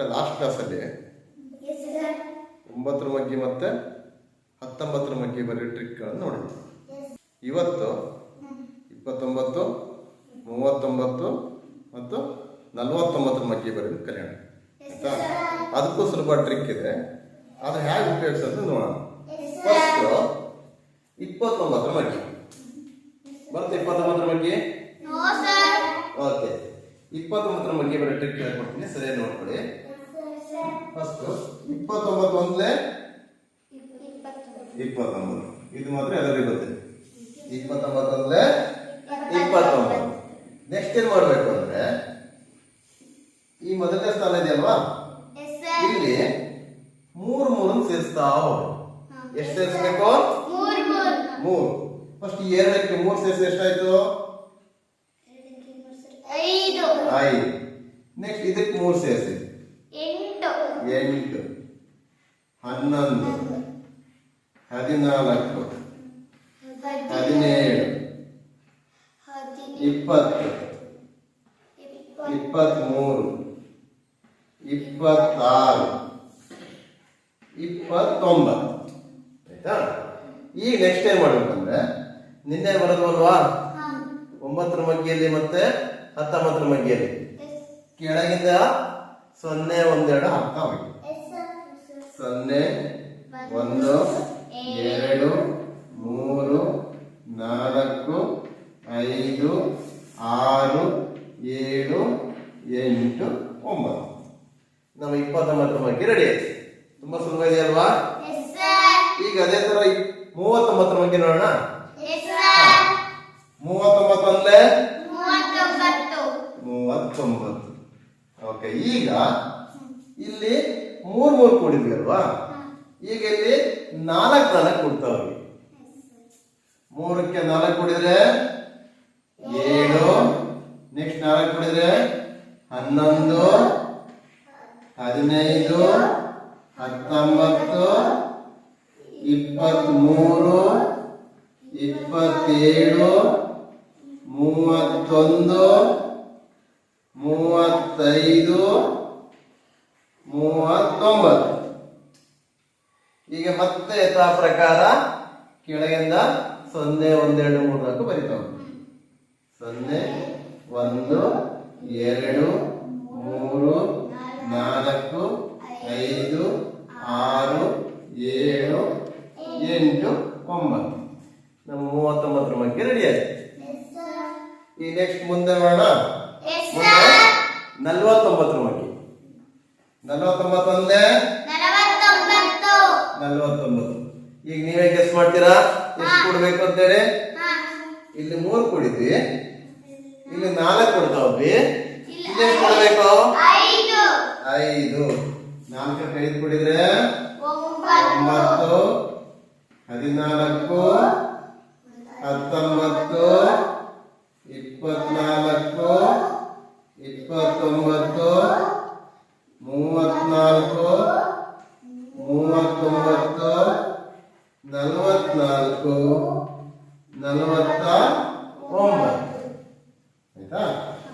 ಮಕ್ಕಳ ಲಾಸ್ಟ್ ಕ್ಲಾಸಲ್ಲಿ ಒಂಬತ್ತರ ಮಗ್ಗಿ ಮತ್ತೆ ಹತ್ತೊಂಬತ್ತರ ಮಗ್ಗಿ ಬರೀ ಟ್ರಿಕ್ಗಳನ್ನು ನೋಡಿದ್ವಿ. ಇವತ್ತು ಇಪ್ಪತ್ತೊಂಬತ್ತು ಮೂವತ್ತೊಂಬತ್ತು ಮತ್ತು ನಲವತ್ತೊಂಬತ್ತರ ಮಗ್ಗಿ ಬರೀ ಕಲ್ಯಾಣ. ಆಯ್ತಾ? ಅದಕ್ಕೂ ಸ್ವಲ್ಪ ಟ್ರಿಕ್ ಇದೆ. ಅದು ಹೇಗೆ ಉಪಯೋಗಿಸೋದು ನೋಡೋಣ. ಫಸ್ಟು ಇಪ್ಪತ್ತೊಂಬತ್ತರ ಮಗ್ಗಿ. ಬರುತ್ತೆ ಇಪ್ಪತ್ತೊಂಬತ್ತರ ಮಗ್ಗಿ? ಓಕೆ ಇಪ್ಪತ್ತೊಂಬತ್ತರ ಮಗ್ಗಿ ಬರೀ ಟ್ರಿಕ್ ಹೇಳ್ಕೊಡ್ತೀನಿ. ಸರಿಯಾಗಿ ನೋಡ್ಕೊಳ್ಳಿ. ಫಸ್ಟ್ ಇಪ್ಪತ್ತೊಂಬತ್ತು ಒಂದ್ಲೆ ಇಪ್ಪತ್ತೊಂಬತ್ತು. ಇದು ಮಾತ್ರ ಎಲ್ಲರಿಗೂ ಗೊತ್ತಿದೆ ಇಪ್ಪತ್ತೊಂಬತ್ತು ಅಂದ್ರೆ ಇಪ್ಪತ್ತೊಂಬತ್ತು. ನೆಕ್ಸ್ಟ್ ಏನ್ ಮಾಡ್ಬೇಕು ಅಂದ್ರೆ ಈ ಮೊದಲನೇ ಸ್ಥಾನ ಇದೆಯಲ್ವಾ? ಇಲ್ಲಿ ಮೂರ್ ಮೂರನ್ನು ಸೇರಿಸ್ತಾ ಎಷ್ಟು ಸೇರಿಸ್ಬೇಕು? ಮೂರು ಫಸ್ಟ್ ಎರಡಕ್ಕೆ ಮೂರು ಸೇರಿಸಿ ಎಷ್ಟಾಯ್ತು? ಐದು. ನೆಕ್ಸ್ಟ್ ಇದಕ್ಕೆ ಮೂರು ಸೇರಿಸಿ. ಎಂಟು ಹನ್ನೊಂದು ಹದಿನಾಲ್ಕು ಹದಿನೇಳು ಇಪ್ಪತ್ತು ಇಪ್ಪತ್ತ್ಮೂರು ಇಪ್ಪತ್ತಾರು ಇಪ್ಪತ್ತೊಂಬತ್ತು. ಆಯ್ತಾ? ಈಗ ನೆಕ್ಸ್ಟ್ ಏನ್ ಮಾಡ್ಬೇಕಂದ್ರೆ ನಿನ್ನೆ ಬರೋದಲ್ವಾ ಒಂಬತ್ತರ ಮಗ್ಗಿಯಲ್ಲಿ ಮತ್ತೆ ಹತ್ತೊಂಬತ್ತರ ಮಗ್ಗಿಯಲ್ಲಿ. ಕೆಳಗಿಂದ ಸೊನ್ನೆ ಒಂದೆರಡು ಹೋಗಿ ಸೊನ್ನೆ ಒಂದು ಎರಡು ಮೂರು ನಾಲ್ಕು ಐದು ಆರು ಏಳು ಎಂಟು ಒಂಬತ್ತು. ನಮ್ಮ ಇಪ್ಪತ್ತೊಂಬತ್ತರ ಬಗ್ಗೆ ರೆಡಿ ಆಯ್ತು. ತುಂಬಾ ಸುಲಭ ಇದೆಯಲ್ವಾ ಈಗ ಅದೇ ತರ ಮೂವತ್ತೊಂಬತ್ತರ ಬಗ್ಗೆ ನೋಡೋಣ. ಮೂವತ್ತೊಂಬತ್ತು. ಅಂದ್ರೆ ಮೂವತ್ತೊಂಬತ್ತು. ಓಕೆ, ಈಗ ಇಲ್ಲಿ ಮೂರ್ ಮೂರ್ ಕೂಡಿದ್ವಿ ಅಲ್ವಾ? ಈಗ ಇಲ್ಲಿ ನಾಲ್ಕು ನಾಲ್ಕು ಕೊಡ್ತಾವ್ರಿ ಮೂರಕ್ಕೆ ನಾಲ್ಕು ಕೂಡಿದ್ರೆ ಏಳು. ನೆಕ್ಸ್ಟ್ ನಾಲ್ಕು ಕೂಡಿದ್ರೆ ಹನ್ನೊಂದು, ಹದಿನೈದು, ಹತ್ತೊಂಬತ್ತು ಇಪ್ಪತ್ತ್ಮೂರು ಇಪ್ಪತ್ತೇಳು, ಮೂವತ್ತೈದು ಮೂವತ್ತೊಂಬತ್ತು ಈಗ ಯಥಾ ಪ್ರಕಾರ ಕೆಳಗಿಂದ ಸೊನ್ನೆ ಒಂದೆರಡು ಮೂರು ನಾಲ್ಕು ಬರೀತಾವ. ಸೊನ್ನೆ ಒಂದು ಎರಡು ಮೂರು ನಾಲ್ಕು ಐದು ಆರು ಏಳು ಎಂಟು ಒಂಬತ್ತು. ನಮ್ಮ ಮೂವತ್ತೊಂಬತ್ತರ ಬಗ್ಗೆ ರೆಡಿ ಆಯ್ತು. ಈ ನೆಕ್ಸ್ಟ್ ಮುಂದೆ ಮಾಡೋಣ. ಮುಂದೆ ನಲ್ವತ್ತೊಂಬತ್ತರ ಬಗ್ಗೆ ನಲ್ವತ್ತೊಂಬತ್ತು ಒಂದೇ ನಲವತ್ತೊಂಬತ್ತು ನಲ್ವತ್ತೊಂಬತ್ತು ಈಗ ನೀವೇ ಗೆಸ್ ಮಾಡ್ತೀರಾ ಕೊಡ್ಬೇಕು ಇಲ್ಲಿ ಮೂರು ಕೊಡಿದ್ವಿ. ಇಲ್ಲಿ ನಾಲ್ಕು ಕೊಡ್ತಾವ್ರಿ ಇಲ್ಲಿ ಎಷ್ಟು ಕೊಡ್ಬೇಕು? ಐದು. ನಾಲ್ಕು ಕೈದು ಐದು ಕೊಡಿದ್ರೆ? ಒಂಬತ್ತು. ಹದಿನಾಲ್ಕು. ಹತ್ತೊಂಬತ್ತು. ಇಪ್ಪತ್ನಾಲ್ಕು. ಇಪ್ಪತ್ತೊಂಬತ್ತು. ಮೂವತ್ನಾಲ್ಕು. ಮೂವತ್ತೊಂಬತ್ತು. ನಲವತ್ನಾಲ್ಕು ನಲವತ್ತ ಒಂಬತ್ತು ಆಯ್ತಾ?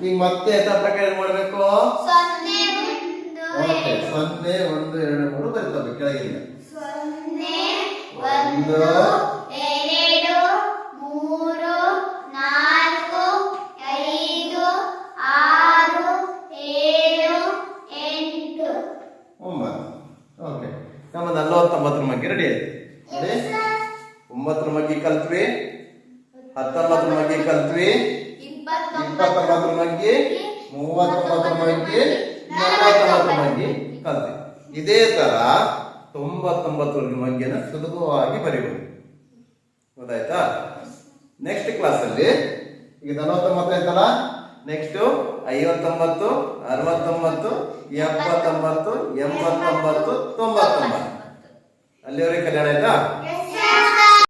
ಈಗ ಮತ್ತೆ ಯಥಾ ಪ್ರಕಾರ ಏನ್ ಮಾಡ್ಬೇಕು? ಸೊನ್ನೆ ಒಂದು ಓಕೆ ಸೊನ್ನೆ ಒಂದು ಎರಡು ಮೂರು ಬರ್ತವೆ ಕೆಳಗಿಂದ. ಒಂದು ಒಂದು ಎರಡು ಮೂರು ನಾಲ್ಕು ಐದು ಆರು ಏಳು ಎಂಟು. ಒಂಬತ್ತು. ಓಕೆ ನಮ್ಮ ನಲವತ್ತೊಂಬತ್ತರ ಬಗ್ಗೆ ರೆಡಿ ಆಯ್ತು. ಒಂಬತ್ತರ ಮಗ್ಗಿ ಕಲ್ತ್ವಿ. ಹತ್ತೊಂಬತ್ತರ ಮಗ್ಗಿ ಕಲ್ತ್ವಿ. ಇಪ್ಪತ್ತೊಂಬತ್ತರ ಮಗ್ಗಿ, ಮೂವತ್ತೊಂಬತ್ತರ ಮಗ್ಗಿ, ನಲವತ್ತೊಂಬತ್ತರ ಮಗ್ಗಿ ಕಲ್ತ್ವಿ. ಇದೇ ತರ ತೊಂಬತ್ತೊಂಬತ್ತರ ಮಗ್ಗಿನ ಸುಲಭವಾಗಿ ಬರೀಬಹುದು ಗೊತ್ತಾಯ್ತಾ? ನೆಕ್ಸ್ಟ್ ಕ್ಲಾಸ್ ಅಲ್ಲಿ, ಈಗ ನಲವತ್ತೊಂಬತ್ತು ಆಯ್ತಲ್ಲ? ನೆಕ್ಸ್ಟ್ ಐವತ್ತೊಂಬತ್ತು, ಅರವತ್ತೊಂಬತ್ತು, ಎಪ್ಪತ್ತೊಂಬತ್ತು, ಎಂಬತ್ತೊಂಬತ್ತು, ತೊಂಬತ್ತೊಂಬತ್ತು. ಅಲ್ಲಿವರೆಗೆ ಕಲ್ಯಾಣ ಆಯ್ತಾ?